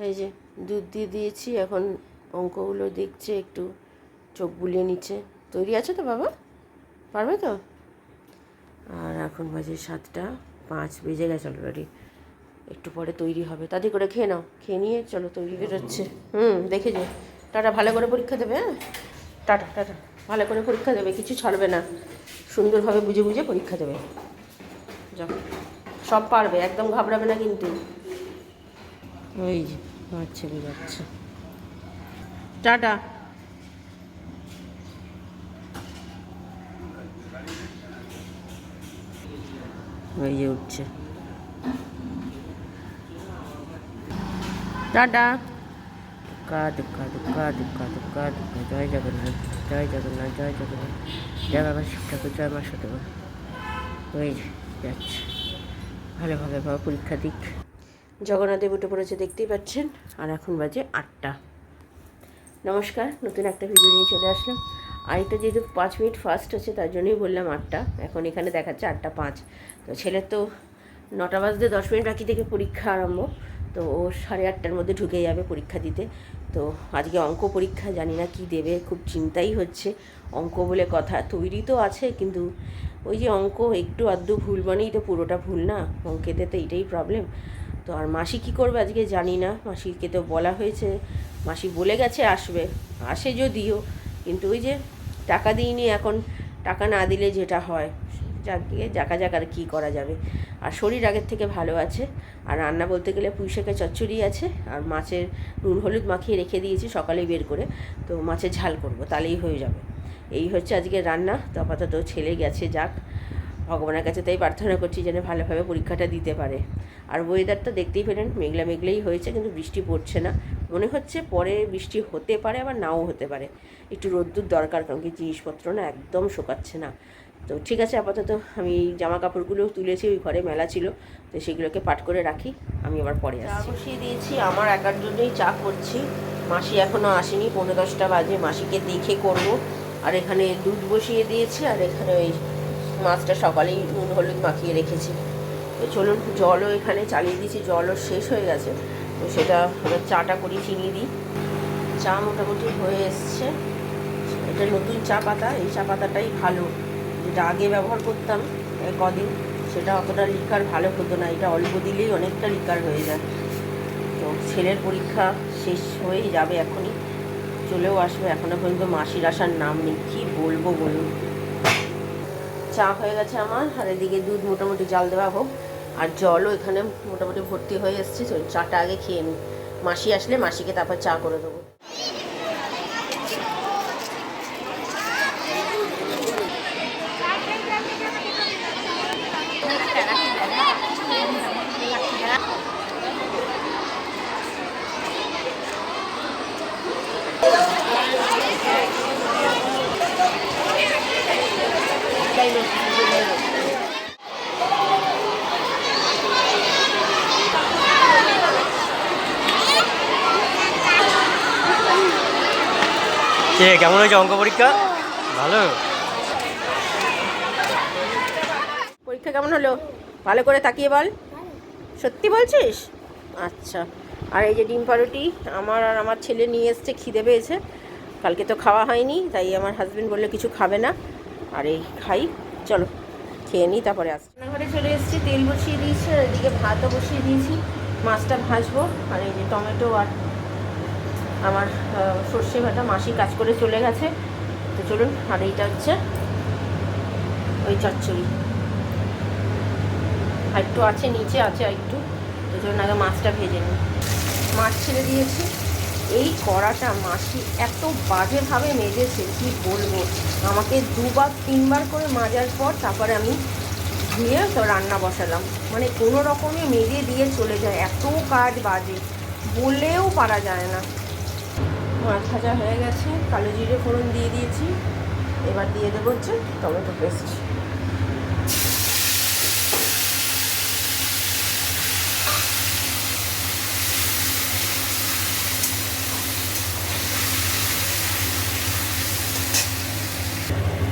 এই যে দুধ দিয়ে দিয়েছি, এখন অঙ্কগুলো দেখছে, একটু চোখ বুলিয়ে নিচ্ছে। তৈরি আছে তো বাবা? পারবে তো? আর এখন বাজে সাতটা, পাঁচ বেজে গেছে অলরেডি একটু পরে তৈরি হবে। তাড়াতাড়ি করে খেয়ে নাও। খেয়ে নিয়ে চলো তৈরি বেরোচ্ছে। হুম, দেখে যে। টাটা, ভালো করে পরীক্ষা দেবে হ্যাঁ? Tata tata. ভালো করে পরীক্ষা দেবে, কিছু ছাড়বে না। সুন্দরভাবে বুঝে বুঝে পরীক্ষা দেবে। যাও। সব পারবে, একদম ঘাবড়াবে না কিন্তু। ওই ছেলে যাচ্ছে। টাটা। ওই যে উঠছে। টাটা। জয় জয় জয় শিব ঠাকুর জয় মা সতবা ওই যে যাচ্ছে। ভালোভাবে পরীক্ষা দিক। জগন্নাথদেব উঠে পড়েছে দেখতেই পাচ্ছেন, আর এখন বাজে আটটা। নমস্কার, নতুন একটা ভিডিও নিয়ে চলে আসলাম। আর এটা যেহেতু পাঁচ মিনিট ফার্স্ট আছে, তার জন্যই বললাম আটটা। এখন এখানে দেখাচ্ছে আটটা পাঁচ। তো ছেলের তো নটা বাজতে দশ মিনিট বাকি থেকে পরীক্ষা আরম্ভ। তো ও সাড়ে আটটার মধ্যে ঢুকে যাবে পরীক্ষা দিতে। তো আজকে অঙ্ক পরীক্ষা, জানি না কি দেবে, খুব চিন্তাই হচ্ছে। অঙ্ক বলে কথা তৈরি তো আছে, কিন্তু ওই যে অঙ্ক একটু আধটু ভুল মানেই তো পুরোটা ভুল না? অঙ্কেতে তো এটাই প্রবলেম তো আর মাসি কী করবে আজকে জানি না। মাসিকে তো বলা হয়েছে, মাসি বলে গেছে আসবে, আসে যদিও, কিন্তু ওই যে টাকা দিইনি এখন, টাকা না দিলে যেটা হয়, যাকে জাকা জাকার কী করা যাবে। আর শরীর আগের থেকে ভালো আছে, আর রান্না বলতে গেলে পুঁই শাকের চচ্চড়ি আছে, আর মাছের নুন হলুদ মাখিয়ে রেখে দিয়েছি সকালেই বের করে, তো মাছের ঝাল করব, তাহলেই হয়ে যাবে। এই হচ্ছে আজকে রান্না, তো আপাতত ছেলে গেছে, যাক। ভগবানের কাছে তাই প্রার্থনা করছি যেন ভালোভাবে পরীক্ষাটা দিতে পারে। আর ওয়েদারটা দেখতেই পেলেন মেঘলা মেঘলাই হয়েছে কিন্তু বৃষ্টি পড়ছে না। মনে হচ্ছে পরে বৃষ্টি হতে পারে আবার নাও হতে পারে। একটু রোদ্দুর দরকার কারণ কি জিনিসপত্র না একদম শোকাচ্ছে না। তো ঠিক আছে আপাতত আমি জামা কাপড়গুলো তুলেছি ওই ঘরে মেলা ছিল তো সেগুলোকে পাট করে রাখি আমি আবার পরে চা বসিয়ে দিয়েছি আমার একার জন্যই চা করছি। মাসি এখনও আসেনি পনেরো দশটা বাজে মাসিকে দেখে করব। আর এখানে দুধ বসিয়ে দিয়েছি আর এখানে ওই মাছটা সকালেই নুন হলুদ মাখিয়ে রেখেছি। তো চলুন, জলও এখানে চালিয়ে দিয়েছি, জলও শেষ হয়ে গেছে। তো সেটা চাটা করি চিনি দিই। চা মোটামুটি হয়ে এসছে। এটা নতুন চা পাতা, এই চা পাতাটাই ভালো। যেটা আগে ব্যবহার করতাম কদিন, সেটা অতটা লিকার ভালো হতো না। এটা অল্প দিলেই অনেকটা লিকার হয়ে যায়। তো ছেলের পরীক্ষা শেষ হয়েই যাবে এখনই। চলেও আসবে এখনও পর্যন্ত মাসির আসার নাম নেই। কী বলব বলুন? চা হয়ে গেছে আমার, আর এদিকে দুধ মোটামুটি জাল দেওয়া হোক। আর জলও এখানে মোটামুটি ভর্তি হয়ে এসছে তো চাটা আগে খেয়ে নিই মাসি আসলে মাসিকে তারপর চা করে দেবো। কে কেমন হয়েছে অঙ্ক পরীক্ষা? ভালো। পরীক্ষা কেমন হলো? ভালো করে তাকিয়ে বল। সত্যি বলছিস? আচ্ছা। আর এই যে ডিম পাউরুটি আমার আর আমার ছেলে নিয়ে এসছে খিদে পেয়েছে। কালকে তো খাওয়া হয়নি তাই আমার হাজবেন্ড বলল কিছু খাবে না। আর এই খাই। চলো খেয়ে নিই তারপরে আসছি। রান্নাঘরে চলে এসেছি তেল বসিয়ে দিয়েছি আর এদিকে ভাতও বসিয়ে দিয়েছি। মাছটা ভাজবো আর এই যে টমেটো আর আমার সর্ষে ভাটা মাসি কাজ করে চলে গেছে। তো চলুন, আর এইটা হচ্ছে ওই চচ্চড়ি। আর একটু আছে, নিচে আছে আর একটু। তো চলুন, আগে মাছটা ভেজে নিই। মাছ ছেড়ে দিয়েছি। এই কড়াটা মাসি এত বাজেভাবে মেজেছে, কি বলব? আমাকে দুবার, তিনবার করে মাজার পর তারপরে আমি ধুয়ে তো রান্না বসালাম। মানে কোনো রকমে মেজে দিয়ে চলে যায়। এত কাজ বাজে। বললেও পারা যায় না। মাছ ভাজা হয়ে গেছে। কালো জিরে ফোড়ন দিয়ে দিয়েছি। এবার দিয়ে দেবো হচ্ছে টমেটো পেস্ট।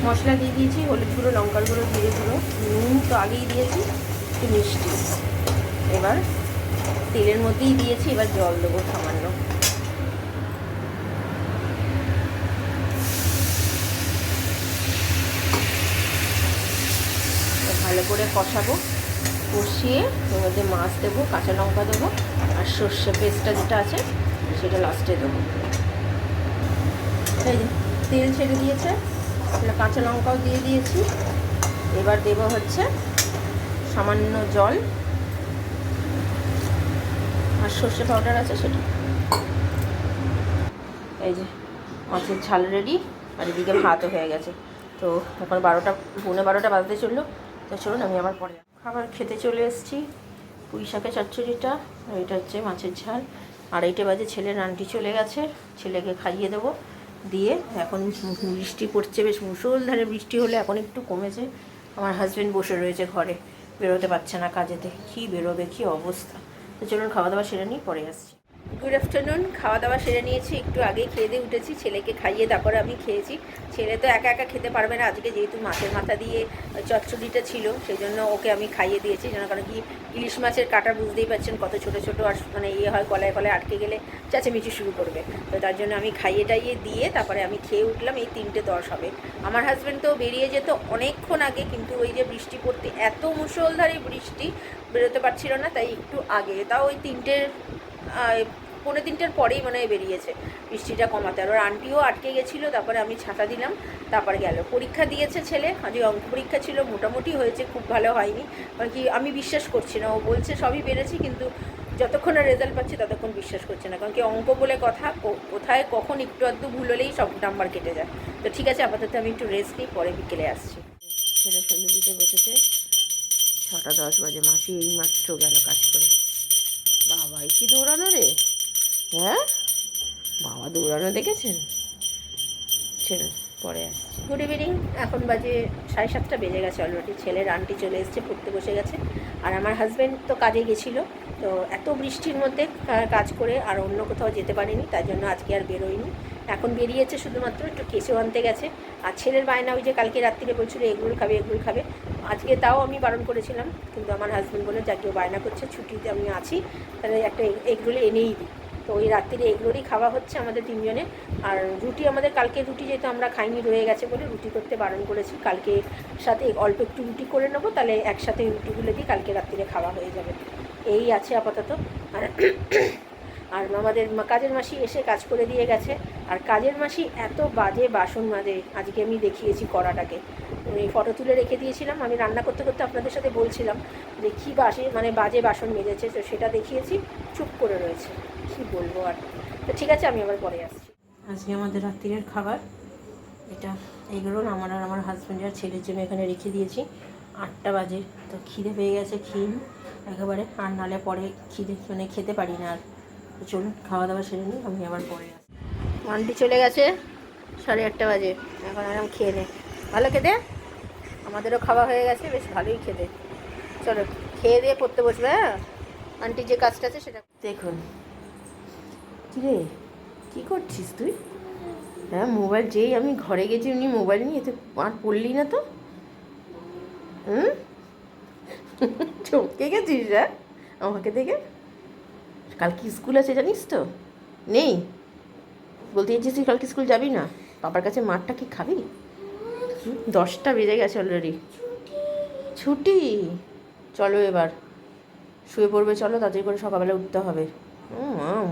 মশলা দিয়ে দিয়েছি, হলুদ গুঁড়ো, লঙ্কার গুঁড়ো, জিরে গুঁড়ো। নুন তো আগেই দিয়েছি, একটু মিষ্টি। এবার তেলের মধ্যেই দিয়েছি, এবার জল দেবো সামান্য তো ভালো করে কষাবো। কষিয়ে ওর মধ্যে মাছ দেবো, কাঁচা লঙ্কা দেবো, আর সর্ষে পেস্টটা যেটা আছে, সেটা লাস্টে দেবো। এই তেল ছেড়ে দিয়েছে কাঁচা লঙ্কাও দিয়ে দিয়েছি। এবার দেবো হচ্ছে সামান্য জল। আর সর্ষে পাউডার আছে সেটা। এই যে, মাছের ঝাল রেডি আর এদিকে ভাতও হয়ে গেছে। তো এখন বারোটা, পৌনে বারোটা বাজতে চলল। তো চলুন, আমি আবার পরে খাবার খেতে চলে এসেছি। পুঁই শাকের চচ্চড়িটা, এটা হচ্ছে মাছের ঝাল। আড়াইটে বাজে, ছেলের আন্টি চলে গেছে। ছেলেকে খাইয়ে দেবো। দিয়ে এখন বৃষ্টি পড়ছে, বেশ মুসলধারে বৃষ্টি হলে এখন একটু কমেছে। আমার হাজব্যান্ড বসে রয়েছে ঘরে। বেরোতে পারছে না কাজেতে। কী বেরোবে, কী অবস্থা? তো চলুন, খাওয়া দাওয়া সেরে নিয়ে পরে আসছি। গুড আফটারনুন খাওয়া দাওয়া সেরে নিয়েছি, একটু আগেই খেয়ে দিয়ে উঠেছি, ছেলেকে খাইয়ে তারপরে আমি খেয়েছি। ছেলে তো একা একা খেতে পারবে না, আজকে যেহেতু মাছের মাথা দিয়ে চচ্চড়িটা ছিল সেই জন্য ওকে আমি খাইয়ে দিয়েছি, যেন কারণ কি ইলিশ মাছের কাটা বুঝতেই পারছেন কত ছোট ছোট আর মানে ইয়ে হয় গলায় গলায় আটকে গেলে চেঁচামেচি শুরু করবে। তো তার জন্য আমি খাইয়ে টাইয়ে দিয়ে তারপরে আমি খেয়ে উঠলাম, এই তিনটে দশ হবে। আমার হাজব্যান্ড তো বেরিয়ে যেত অনেকক্ষণ আগে, কিন্তু ওই যে বৃষ্টি পড়তে এত মুষলধারে বৃষ্টি বেরোতে পারছিল না, তাই একটু আগে, তাও ওই তিনটের আহ, পৌনে তিনটের পরেই মনে বেরিয়েছে। বৃষ্টিটা কমাতে। আর ওর আন্টিও আটকে গেছিল তারপরে আমি ছাতা দিলাম তারপর গেল। পরীক্ষা দিয়েছে ছেলে আজকে অঙ্ক পরীক্ষা ছিল মোটামুটি হয়েছে খুব ভালো হয়নি। মানে কি আমি বিশ্বাস করছি না। ও বলছে সবই পেরেছি কিন্তু যতক্ষণ না রেজাল্ট পাচ্ছি ততক্ষণ বিশ্বাস করছে না। কারণ কি অঙ্ক বলে কথা কোথায় কখন একটু আধটু ভুল হলেই সব নাম্বার কেটে যায়। তো ঠিক আছে আপাতত আমি একটু রেস্ট নিই পরে বিকেলে আসছি। ছেলে সন্ধে দিতে বসেছে ছটা দশ বাজে মাসি এই মাত্র গেল কাজ করে। বাবা কি দৌড়ানো রে? হ্যাঁ? বাবা দৌড়ানো দেখেছেন? ছেড়ে, পরে আসছি। গুড ইভিনিং এখন বাজে সাড়ে সাতটা বেজে গেছে অলরেডি ছেলের আন্টি চলে এসেছে, পড়তে বসে গেছে। আর আমার হাজব্যান্ড তো কাজে গেছিল, তো এত বৃষ্টির মধ্যে কাজ করে আর অন্য কোথাও যেতে পারিনি, তার জন্য আজকে আর বেরোয়নি। এখন বেরিয়েছে শুধুমাত্র একটু কেঁচো আনতে গেছে। আর ছেলের বায়না ওই যে কালকে রাত্রিরে বলছিল, এগুলো খাবে এগুলো খাবে। আজকে তাও আমি বারণ করেছিলাম, কিন্তু আমার হাজব্যান্ড বলে যা কেউ বায়না করছে, ছুটিতে আমি আছি, তাহলে একটা এগরোলে এনেই দিই। তো ওই রাত্রিরে এগরোলই খাওয়া হচ্ছে আমাদের তিনজনে। আর রুটি, আমাদের কালকে রুটি যেহেতু আমরা খাইনি, রয়ে গেছে বলে রুটি করতে বারণ করেছি। কালকে সাথে অল্প একটু রুটি করে নেব, তাহলে একসাথে রুটিগুলো দিয়ে কালকে রাত্রিরে খাওয়া হয়ে যাবে। এই আছে আপাতত। আর আর আমাদের কাজের মাসি এসে কাজ করে দিয়ে গেছে। আর কাজের মাসি এত বাজে বাসন মাজে, আজকে আমি দেখিয়েছি কড়াটাকে। এই ফটো তুলে রেখে দিয়েছিলাম, আমি রান্না করতে করতে আপনাদের সাথে বলছিলাম যে কী বাসে মানে বাজে বাসন মেজেছে, তো সেটা দেখিয়েছি, চুপ করে রয়েছে। কী বলব আর? তো ঠিক আছে, আমি আবার পরে আসছি। আজকে আমাদের রাত্রিরের খাবার। এটা এগরোল আমার আর আমার হাজব্যান্ড আর ছেলের জন্য এখানে রেখে দিয়েছি। আটটা বাজে। তো খিদে পেয়ে গেছে নিই একেবারে। আর নালে পরে খিদে মানে খেতে পারি না আর। তো চলুন খাওয়া দাওয়া সেরে নিই আমি আবার পরে আসি। আন্টি চলে গেছে সাড়ে আটটা বাজে। এখন আরাম খেয়ে নে। ভালো খেতে? আমাদেরও খাওয়া হয়ে গেছে বেশ ভালোই খেতে। চলো খেয়ে দিয়ে পড়তে বসবে হ্যাঁ? আন্টি যে কাজটা আছে সেটা দেখুন কী রে কী করছিস তুই? হ্যাঁ মোবাইল যেই আমি ঘরে গেছি উনি মোবাইল নিয়ে তুই আর পড়লি না তো? হুম? চমকে গেছিস হ্যাঁ? আমাকে দেখে? কাল কি স্কুল আছে জানিস তো? নেই। বলতে চাইছিস তুই কালকে স্কুল যাবি না? বাবার কাছে মাঠটা কি খাবি? দশটা বেজে গেছে অলরেডি ছুটি। চলো এবার। শুয়ে পড়বে, চলো, তাড়াতাড়ি করে সকালবেলা উঠতে হবে।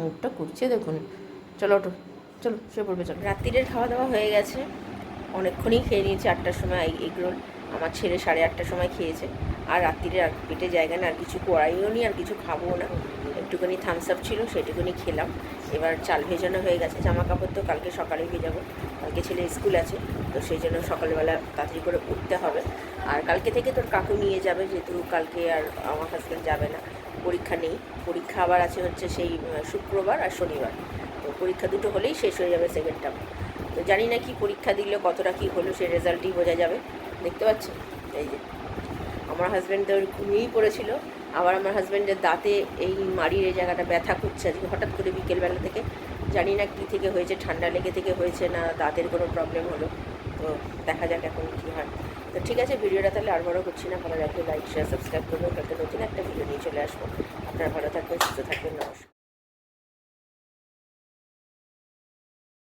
মুখটা করছে দেখুন। চলো চলো, শুয়ে পড়বে, চলো। রাত্রিরের খাওয়া দাওয়া হয়ে গেছে। অনেকক্ষণই খেয়ে নিয়েছি, আটটার সময় এগ রোল আমার ছেলে সাড়ে আটটার সময় খেয়েছে। আর রাত্রিরে আর পেটে জায়গা না আর কিছু করাইও নি আর কিছু খাব না। একটুখানি থামস আপ ছিল, সেটুকুনি খেলাম। এবার চাল ভেজানো হয়ে গেছে জামা কাপড় তো কালকে সকালে ভেজাবো। কালকে ছেলে স্কুল আছে, তো সেই জন্য সকালবেলা তাড়াতাড়ি করে উঠতে হবে। আর কালকে থেকে তোর কাকু নিয়ে যাবে, যেহেতু কালকে আর আমার হাজব্যান্ড যাবে না। পরীক্ষা নেই। পরীক্ষা আবার আছে হচ্ছে সেই শুক্রবার আর শনিবার। তো পরীক্ষা দুটো হলেই শেষ হয়ে যাবে সেকেন্ড টার্ম তো জানি না কি পরীক্ষা দিলে, কতটা কী হলো, সেই রেজাল্টই বোঝা যাবে। দেখতে পাচ্ছেন? এই যে, আমার হাজব্যান্ড তো ঘুমিয়েই পড়েছিল। আবার আমার হাজব্যান্ডের দাঁতে এই মাড়ির এই জায়গাটা ব্যথা করছে আজকে, হঠাৎ করে বিকেলবেলা থেকে। জানি না কী থেকে হয়েছে, ঠান্ডা লেগে থেকে হয়েছে না দাঁতের কোনো প্রবলেম হলো। তো দেখা যাক এখন কী হয়। তো ঠিক আছে, ভিডিওটা তাহলে আর বড় করছি না। ভালো লাগলে লাইক শেয়ার সাবস্ক্রাইব কালকে নতুন একটা ভিডিও নিয়ে চলে আসব। আপনারা ভালো থাকবেন, সুস্থ থাকবেন, নমস্কার।